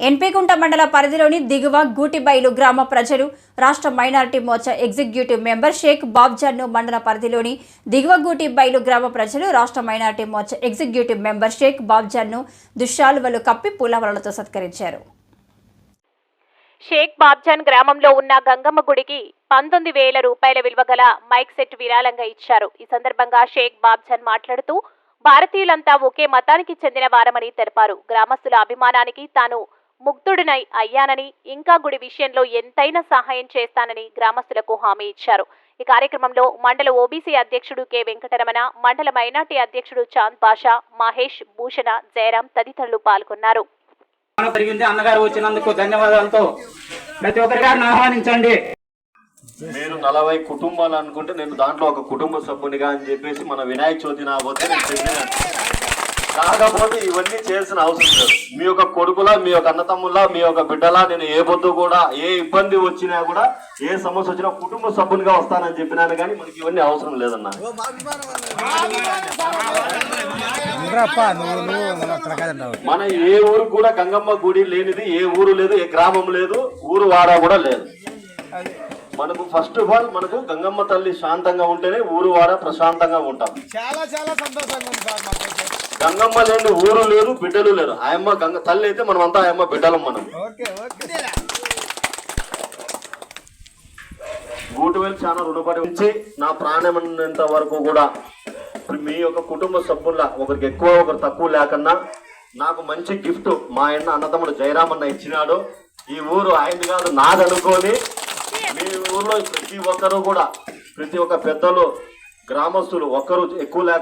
ఎన్పికుంట మండల పరిధిలోని దిగువ గూటిబైలు గ్రామ ప్రజలు రాష్ట్ర మైనారిటీ మోర్చా ఎగ్జిక్యూటివ్ మెంబర్ షేక్ బాబ్జాన్ను మండల పరిధిలోని దిగువ గూటిబైలు గ్రామ ప్రజలు రాష్ట్ర మైనారిటీ మోర్చా ఎగ్జిక్యూటివ్ మెంబర్ షేక్ బాబ్జాన్ను దుశ్శాలువలు కప్పి పూలవలతో సత్కరించారు. షేక్ బాబ్జాన్ గ్రామంలో ఉన్న గంగమ్మ గుడికి పంతొమ్మిది వేల రూపాయల విలువ గల మైక్ సెట్ విరాళంగా ఇచ్చారు. ఈ సందర్భంగా షేక్ బాబ్జాన్ మాట్లాడుతూ భారతీయులంతా ఒకే మతానికి చెందిన వారమని తెలిపారు. గ్రామస్తుల అభిమానానికి తాను ముగ్ధుడినై అయ్యానని ఇంకా గుడి విషయంలో ఎంతైనా సహాయం చేస్తానని గ్రామస్తులకు హామీ ఇచ్చారు. ఈ కార్యక్రమంలో మండల ఓబీసీ అధ్యక్షుడు కె. వెంకటరమణ మండల మైనార్టీ అధ్యక్షుడు చాంద్ బాషా మహేష్ భూషణ జయరాం తదితరులు పాల్గొన్నారు. మన జరిగింది అన్నగారు వచ్చినందుకు ధన్యవాదాలతో ప్రతి ఆహ్వానించండి. మీరు నలభై కుటుంబాలు అనుకుంటే నేను దాంట్లో ఒక కుటుంబ సభ్యునిగా అని చెప్పేసి మన వినాయక చవితి నా వద్ద. కాకపోతే ఇవన్నీ చేయాల్సిన అవసరం లేదు. మీ యొక్క కొడుకులా మీ యొక్క అన్నతమ్ములా మీ యొక్క బిడ్డలా నేను ఏ పొద్దు కూడా ఏ ఇబ్బంది వచ్చినా కూడా ఏ సమస్య వచ్చినా కుటుంబ సభ్యునిగా వస్తానని చెప్పినాను కానీ మనకి ఇవన్నీ అవసరం లేదన్నా. మనం ఏ ఊరు కూడా గంగమ్మ గుడి లేనిది ఏ ఊరు లేదు ఏ గ్రామం లేదు ఊరు వాడ కూడా లేదు. మనకు ఫస్ట్ ఆఫ్ ఆల్ మనకు గంగమ్మ తల్లి శాంతంగా ఉంటేనే ఊరు వాడ ప్రశాంతంగా ఉంటాం. చాలా చాలా సంతోషంగా ఉంది సార్ మాకైతే గంగమ్మ లేని ఊరు లేదు బిడ్డలు లేరు. ఆయమ్మ గంగ తల్లి అయితే మనం అంతా ఆయమ్మ బిడ్డలం మనం. Okay okay. గూటు వేలు చాలా రుణపడి ఉంచి నా ప్రాణం ఉన్నంత వరకు కూడా మీ యొక్క కుటుంబ సభ్యుల ఒకరికి ఎక్కువ ఒకరు తక్కువ లేకన్నా నాకు మంచి గిఫ్ట్ మా అన్న అన్నదమ్ముడు జయరామన్న ఇచ్చినాడు. ఈ ఊరు ఆయనది కాదు నాదనుకొని మీ ఊర్లో ప్రతి ఒక్కరు కూడా ప్రతి ఒక్క పెద్దలు గ్రామస్తులు ఒక్కరు ఎక్కువ లేక